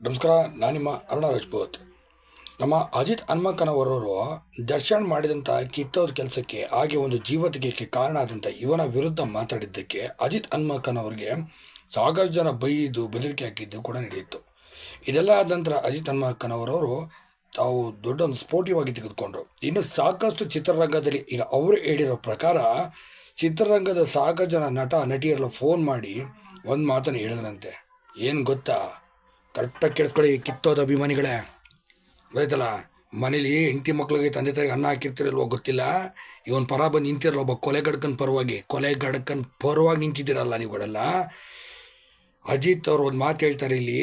ನಮಸ್ಕಾರ, ನಾನು ನಿಮ್ಮ ಅರುಣ ರಾಜ್ಪೂತ್. ನಮ್ಮ ಅಜಿತ್ ಹನ್ಮಕ್ಕನವರವರು ದರ್ಶನ್ ಮಾಡಿದಂಥ ಕಿತ್ತೋದ ಕೆಲಸಕ್ಕೆ ಹಾಗೆ ಒಂದು ಜೀವ ತೆಗೆಯಕ್ಕೆ ಕಾರಣ ಆದಂಥ ಇವನ ವಿರುದ್ಧ ಮಾತಾಡಿದ್ದಕ್ಕೆ ಅಜಿತ್ ಹನುಮಕ್ಕನವರಿಗೆ ಸಾಕಷ್ಟು ಜನ ಬೈದು ಬೆದರಿಕೆ ಹಾಕಿದ್ದು ಕೂಡ ನಡೆಯಿತು. ಇದೆಲ್ಲ ಆದ ನಂತರ ಅಜಿತ್ ಹನ್ಮಕ್ಕನವರವರು ತಾವು ದೊಡ್ಡ ಒಂದು ಸ್ಫೋಟಿವ್ ಆಗಿ ತೆಗೆದುಕೊಂಡ್ರು. ಇನ್ನು ಸಾಕಷ್ಟು ಚಿತ್ರರಂಗದಲ್ಲಿ ಈಗ ಅವರು ಹೇಳಿರೋ ಪ್ರಕಾರ ಚಿತ್ರರಂಗದ ಸಾಕಷ್ಟು ಜನ ನಟ, ನಟಿಯರೆಲ್ಲ ಫೋನ್ ಮಾಡಿ ಒಂದು ಮಾತನ್ನು ಹೇಳಿದ್ರಂತೆ. ಏನು ಗೊತ್ತಾ? ಕರೆಕ್ಟಾಗಿ ಕೇಳಿಸ್ಕೊಳ್ಳಿ ಕಿತ್ತೋದ ಅಭಿಮಾನಿಗಳೇ. ಗೊತ್ತಲ್ಲ ಮನೇಲಿ ಹೆಂಡತಿ ಮಕ್ಳಿಗೆ ತಂದೆ ತಾಯಿಗೆ ಅನ್ನ ಹಾಕಿರ್ತಿರಲ್ವೋ ಗೊತ್ತಿಲ್ಲ? ಇವನ್ ಪರ ಬಂದು ನಿಂತಿರಲ್ಲ, ಒಬ್ಬ ಕೊಲೆಗಡ್ಕನ್ ಪರವಾಗಿ. ಕೊಲೆ ಗಡ್ಕನ್ ಪರವಾಗಿ ನಿಂತಿದ್ದೀರಲ್ಲ ನೀವುಗಳೆಲ್ಲ ಅಜಿತ್ ಅವ್ರು ಒಂದು ಮಾತು ಹೇಳ್ತಾರೆ ಇಲ್ಲಿ.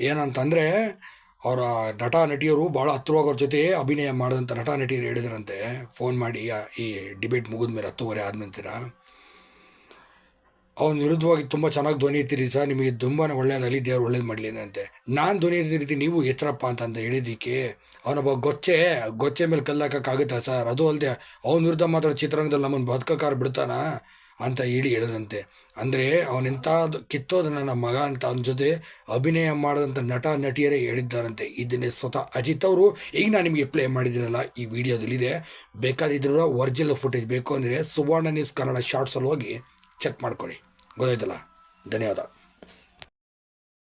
ಏನಂತಂದರೆ, ಅವರ ನಟ, ನಟಿಯರು ಭಾಳ ಅವ್ರ ಜೊತೆ ಅಭಿನಯ ಮಾಡಿದಂಥ ನಟ, ನಟಿಯರು ಹೇಳಿದ್ರಂತೆ. ಫೋನ್ ಮಾಡಿ ಈ ಡಿಬೇಟ್ ಮುಗಿದ ಮೇಲೆ ಹತ್ತುವರೆ ಆದ್ಮಂತೀರ ಅವನ ವಿರುದ್ಧವಾಗಿ ತುಂಬ ಚೆನ್ನಾಗಿ ಧ್ವನಿ ಎತ್ತಿರಿ ಸರ್. ನಿಮಗೆ ತುಂಬಾ ಒಳ್ಳೇದಾಗಲಿ ದೇವ್ರು ಒಳ್ಳೇದು ಮಾಡಲಿ ಅಂತೆ. ನಾನು ಧ್ವನಿ ಎತ್ತಿರ್ತೀನಿ ನೀವು ಎತ್ತರಪ್ಪ ಅಂತ ಹೇಳಿದ್ದಕ್ಕೆ ಅವನೊಬ್ಬ ಗೊಚ್ಚೆ ಗೊಚ್ಚೆ ಮೇಲೆ ಕಲ್ಲಾಕಾಗುತ್ತಾ ಸರ್? ಅದು ಅಲ್ಲದೆ ಅವನ ವಿರುದ್ಧ ಮಾತ್ರ ಚಿತ್ರರಂಗದಲ್ಲಿ ನಮ್ಮನ್ನು ಬದುಕಕ್ಕಾರ ಬಿಡ್ತಾನ ಅಂತ ಹೇಳಿ ಹೇಳಿದ್ರಂತೆ. ಅಂದರೆ ಅವನೆಂಥ ಕಿತ್ತೋದ ನನ್ನ ಮಗ ಅಂತ ಅವನ ಜೊತೆ ಅಭಿನಯ ಮಾಡಿದಂಥ ನಟ, ನಟಿಯರೇ ಹೇಳಿದ್ದಾರಂತೆ. ಇದನ್ನೇ ಸ್ವತಃ ಅಜಿತ್ ಅವರು. ಈಗ ನಾನು ನಿಮಗೆ ಪ್ಲೇ ಮಾಡಿದ್ದೀನಲ್ಲ, ಈ ವಿಡಿಯೋದಲ್ಲಿದೆ ಬೇಕಾದಿದ್ರೂ ಒರಿಜಿನಲ್ ಫುಟೇಜ್ ಬೇಕು ಅಂದರೆ ಸುವರ್ಣ ನ್ಯೂಸ್ ಕನ್ನಡ ಶಾರ್ಟ್ಸಲ್ಲಿ ಹೋಗಿ ಚೆಕ್ ಮಾಡ್ಕೊಳ್ಳಿ. ಗೊತ್ತಾಯ್ತಲ್ಲ ಧನ್ಯವಾದ.